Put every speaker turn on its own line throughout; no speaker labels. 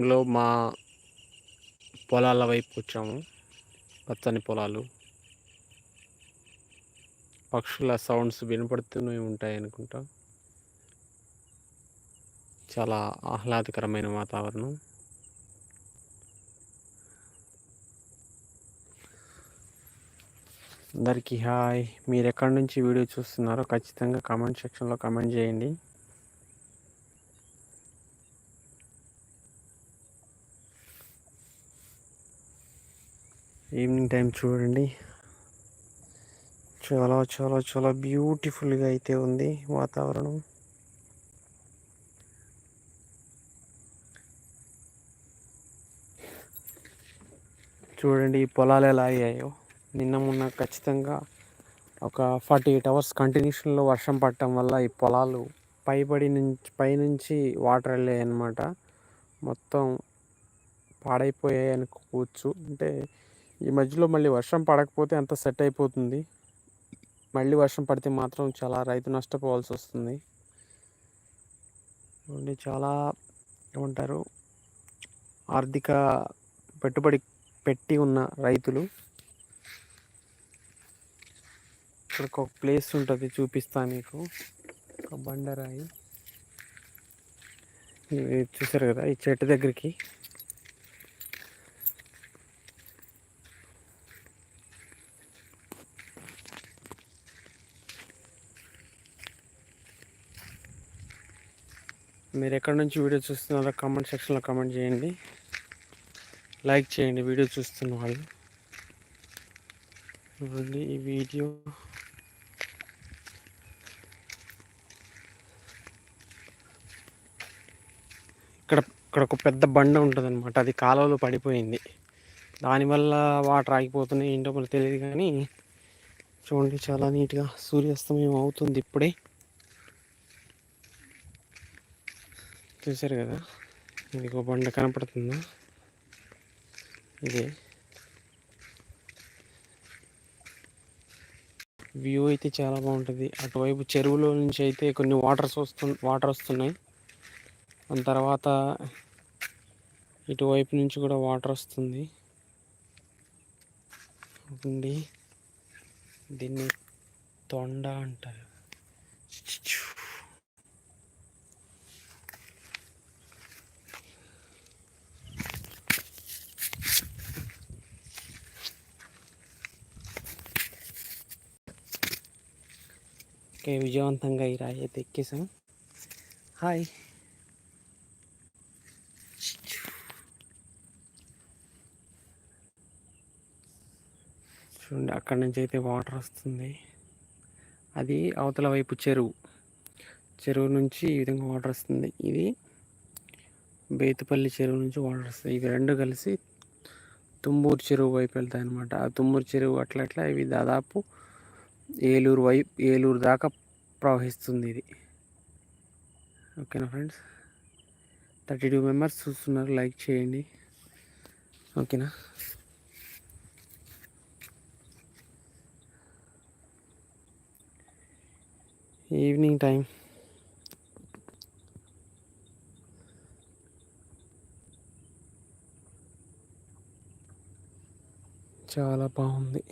లో మా పొలాల వైపు వచ్చాము. పచ్చని పొలాలు. పక్షుల సౌండ్స్ వినపడుతూనే ఉంటాయి అనుకుంటా. చాలా ఆహ్లాదకరమైన వాతావరణం. అందరికీ హాయ్. మీరు ఎక్కడి నుంచి వీడియో చూస్తున్నారో ఖచ్చితంగా కామెంట్ సెక్షన్లో కామెంట్ చేయండి. ఈవినింగ్ టైం చూడండి. చాలా చాలా చాలా బ్యూటిఫుల్గా అయితే ఉంది వాతావరణం. చూడండి ఈ పొలాలు ఎలా అయ్యాయో. నిన్న మొన్న ఖచ్చితంగా ఒక ఫార్టీ ఎయిట్ అవర్స్ కంటిన్యూషన్లో వర్షం పడటం వల్ల ఈ పొలాలు పైబడి నుంచి పైనుంచి వాటర్ వెళ్ళాయి అనమాట మొత్తం పాడైపోయాయి అనుకోవచ్చు. అంటే ఈ మధ్యలో మళ్ళీ వర్షం పడకపోతే అంత సెట్ అయిపోతుంది. మళ్ళీ వర్షం పడితే మాత్రం చాలా రైతు నష్టపోవాల్సి వస్తుంది. చాలా ఏమంటారు ఆర్థిక పెట్టుబడి పెట్టి ఉన్న రైతులు. ఇక్కడ ఒక ప్లేస్ ఉంటుంది చూపిస్తా మీకు. ఒక బండరాయి. చూసారు కదా ఈ చెట్టు దగ్గరికి. మీరు ఎక్కడి నుంచి వీడియో చూస్తున్నారో కామెంట్ సెక్షన్లో కామెంట్ చేయండి. లైక్ చేయండి వీడియో చూస్తున్న వాళ్ళు. ఇవ్వండి ఈ వీడియో. ఇక్కడ ఇక్కడ ఒక పెద్ద బండ ఉంటుంది అనమాట అది కాలువలో పడిపోయింది. దానివల్ల వాటర్ ఆగిపోతున్నాయి ఏంటో మనకు తెలియదు కానీ చూడండి చాలా నీట్గా సూర్యాస్తమయం అవుతుంది ఇప్పుడే. చూసారు కదా? ఇది ఒక బండ కనపడుతుందా? ఇది. వ్యూ అయితే చాలా బాగుంటుంది. అటువైపు చెరువులో నుంచి అయితే కొన్ని వాటర్స్ వస్తు వాటర్ వస్తున్నాయి. దాని తర్వాత ఇటువైపు నుంచి కూడా వాటర్ వస్తుంది. దీన్ని తొండ అంటారు. ఓకే విజయవంతంగా ఈ రాయి అయితే ఎక్కేసాం. హాయ్. చూడండి అక్కడి నుంచి అయితే వాటర్ వస్తుంది. అది అవతల వైపు చెరువు. చెరువు నుంచి ఈ విధంగా వాటర్ వస్తుంది. ఇది బేతుపల్లి చెరువు నుంచి వాటర్ వస్తుంది. ఇవి రెండు కలిసి తుమ్మూరు చెరువు వైపు వెళ్తాయి అనమాట ఆ తుమ్మూరు చెరువు అట్లా అట్లా ఇవి దాదాపు ఏలూరు వైపు ఏలూరు దాకా ప్రవహిస్తుంది ఇది. ఓకేనా ఫ్రెండ్స్? థర్టీ టూ మెంబర్స్ చూస్తున్నారు. లైక్ చేయండి. ఓకేనా? Evening time. చాలా బాగుంది.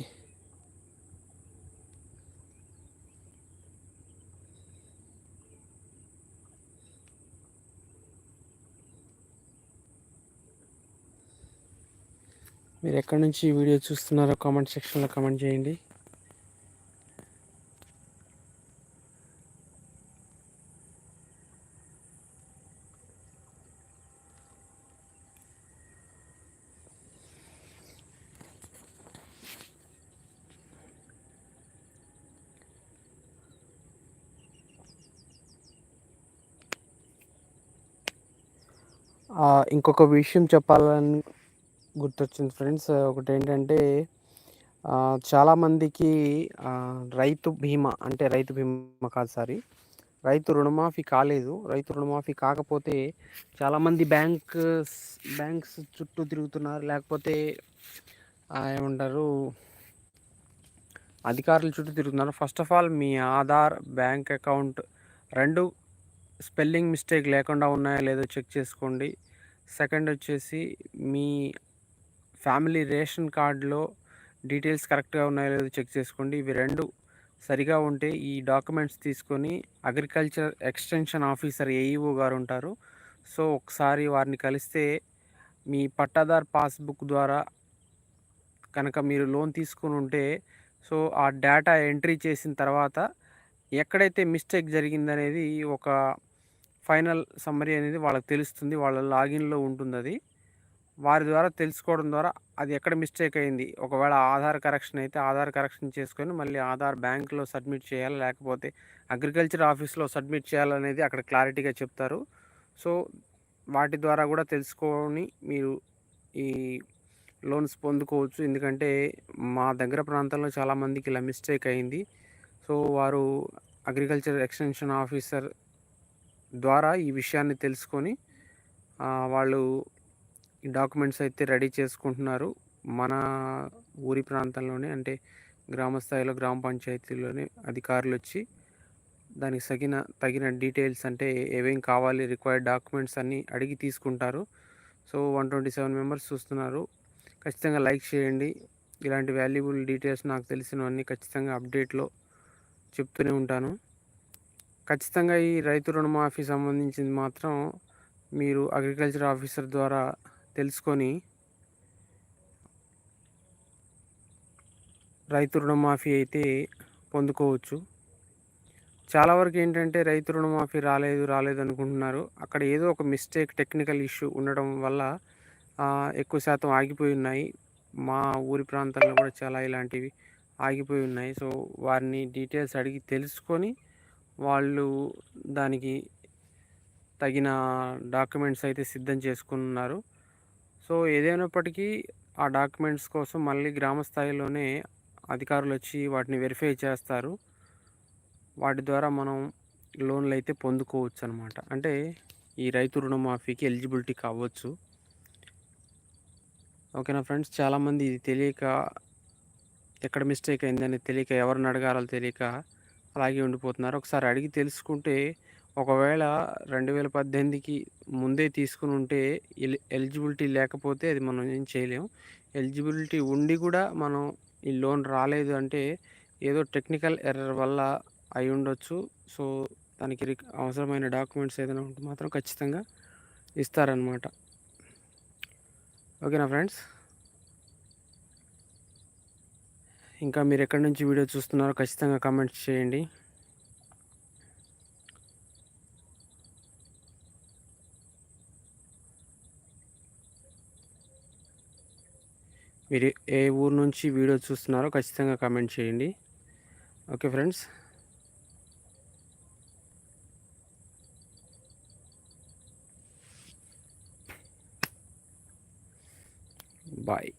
మీరు ఎక్కడి నుంచి ఈ వీడియో చూస్తున్నారో కామెంట్ సెక్షన్లో కామెంట్ చేయండి. ఇంకొక విషయం చెప్పాలని గుర్తొచ్చింది ఫ్రెండ్స్. ఒకటి ఏంటంటే చాలామందికి రైతు బీమా అంటే రైతు బీమా కాదు సారీ రైతు రుణమాఫీ కాలేదు. రైతు రుణమాఫీ కాకపోతే చాలామంది బ్యాంక్ బ్యాంక్స్ చుట్టూ తిరుగుతున్నారు. లేకపోతే ఏమంటారు అధికారుల చుట్టూ తిరుగుతున్నారు. ఫస్ట్ ఆఫ్ ఆల్ మీ ఆధార్ బ్యాంక్ అకౌంట్ రెండు స్పెల్లింగ్ మిస్టేక్ లేకుండా ఉన్నాయో లేదో చెక్ చేసుకోండి. సెకండ్ వచ్చేసి మీ ఫ్యామిలీ రేషన్ కార్డులో డీటెయిల్స్ కరెక్ట్గా ఉన్నాయో లేదో చెక్ చేసుకోండి. ఇవి రెండు సరిగా ఉంటే ఈ డాక్యుమెంట్స్ తీసుకొని అగ్రికల్చర్ ఎక్స్టెన్షన్ ఆఫీసర్ ఏఈఓ గారు ఉంటారు. సో ఒకసారి వారిని కలిస్తే మీ పట్టాదార్ పాస్బుక్ ద్వారా కనుక మీరు లోన్ తీసుకుని ఉంటే సో ఆ డేటా ఎంట్రీ చేసిన తర్వాత ఎక్కడైతే మిస్టేక్ జరిగిందనేది ఒక ఫైనల్ సమ్మరీ అనేది వాళ్ళకి తెలుస్తుంది. వాళ్ళ లాగిన్లో ఉంటుంది అది వారి ద్వారా తెలుసుకోవడం ద్వారా అది ఎక్కడ మిస్టేక్ అయింది. ఒకవేళ ఆధార్ కరెక్షన్ అయితే ఆధార్ కరెక్షన్ చేసుకొని మళ్ళీ ఆధార్ బ్యాంక్లో సబ్మిట్ చేయాలి? లేకపోతే అగ్రికల్చర్ ఆఫీస్లో సబ్మిట్ చేయాలనేది అక్కడ క్లారిటీగా చెప్తారు. సో వాటి ద్వారా కూడా తెలుసుకొని మీరు ఈ లోన్స్ పొందుకోవచ్చు. ఎందుకంటే మా దగ్గర ప్రాంతంలో చాలామందికి ఇలా మిస్టేక్ అయింది. సో వారు అగ్రికల్చర్ ఎక్స్టెన్షన్ ఆఫీసర్ ద్వారా ఈ విషయాన్ని తెలుసుకొని వాళ్ళు ఈ డాక్యుమెంట్స్ అయితే రెడీ చేసుకుంటున్నారు. మన ఊరి ప్రాంతంలోనే అంటే గ్రామ స్థాయిలో గ్రామ పంచాయతీలోనే అధికారులు వచ్చి దానికి తగిన తగిన డీటెయిల్స్ అంటే ఏమేం కావాలి రిక్వైర్డ్ డాక్యుమెంట్స్ అన్నీ అడిగి తీసుకుంటారు. So one twenty seven members చూస్తున్నారు. ఖచ్చితంగా లైక్ చేయండి. ఇలాంటి వాల్యుబుల్ డీటెయిల్స్ నాకు తెలిసినవన్నీ ఖచ్చితంగా అప్డేట్లో చెప్తూనే ఉంటాను. ఖచ్చితంగా ఈ రైతు రుణమాఫీ సంబంధించింది మాత్రం మీరు అగ్రికల్చర్ ఆఫీసర్ ద్వారా తెలుసుకొని రైతు రుణమాఫీ అయితే పొందుకోవచ్చు. చాలా వరకు ఏంటంటే రైతు రుణమాఫీ రాలేదు రాలేదు అనుకుంటున్నారు. అక్కడ ఏదో ఒక మిస్టేక్ టెక్నికల్ ఇష్యూ ఉండడం వల్ల ఎక్కువ శాతం ఆగిపోయి ఉన్నాయి. మా ఊరి ప్రాంతాల్లో కూడా చాలా ఇలాంటివి ఆగిపోయి ఉన్నాయి. సో వారిని డీటెయిల్స్ అడిగి తెలుసుకొని వాళ్ళు దానికి తగిన డాక్యుమెంట్స్ అయితే సిద్ధం చేసుకున్నారు. సో ఏదైనప్పటికీ ఆ డాక్యుమెంట్స్ కోసం మళ్ళీ గ్రామ స్థాయిలోనే అధికారులు వచ్చి వాటిని వెరిఫై చేస్తారు. వాటి ద్వారా మనం లోన్లు అయితే పొందుకోవచ్చు అనమాట అంటే ఈ రైతు రుణమాఫీకి ఎలిజిబిలిటీ కావచ్చు. ఓకేనా ఫ్రెండ్స్? చాలామంది ఇది తెలియక ఎక్కడ మిస్టేక్ అయిందని తెలియక ఎవరిని అడగాలో తెలియక అలాగే ఉండిపోతున్నారు. ఒకసారి అడిగి తెలుసుకుంటే ఒకవేళ రెండు వేల పద్దెనిమిదికి ముందే తీసుకుని ఉంటే ఎలిజిబిలిటీ లేకపోతే అది మనం ఏం చేయలేము ఎలిజిబిలిటీ ఉండి కూడా మనం ఈ లోన్ రాలేదు అంటే ఏదో టెక్నికల్ ఎర్రర్ వల్ల అయి ఉండొచ్చు. సో దానికి అవసరమైన డాక్యుమెంట్స్ ఏదైనా ఉంటే మాత్రం ఖచ్చితంగా ఇస్తారనమాట ఓకేనా ఫ్రెండ్స్? ఇంకా మీరు ఎక్కడి నుంచి వీడియో చూస్తున్నారో ఖచ్చితంగా కామెంట్స్ చేయండి. మీరు ఏ ఊరు నుంచి వీడియో చూస్తున్నారో ఖచ్చితంగా కామెంట్ చేయండి. Okay friends bye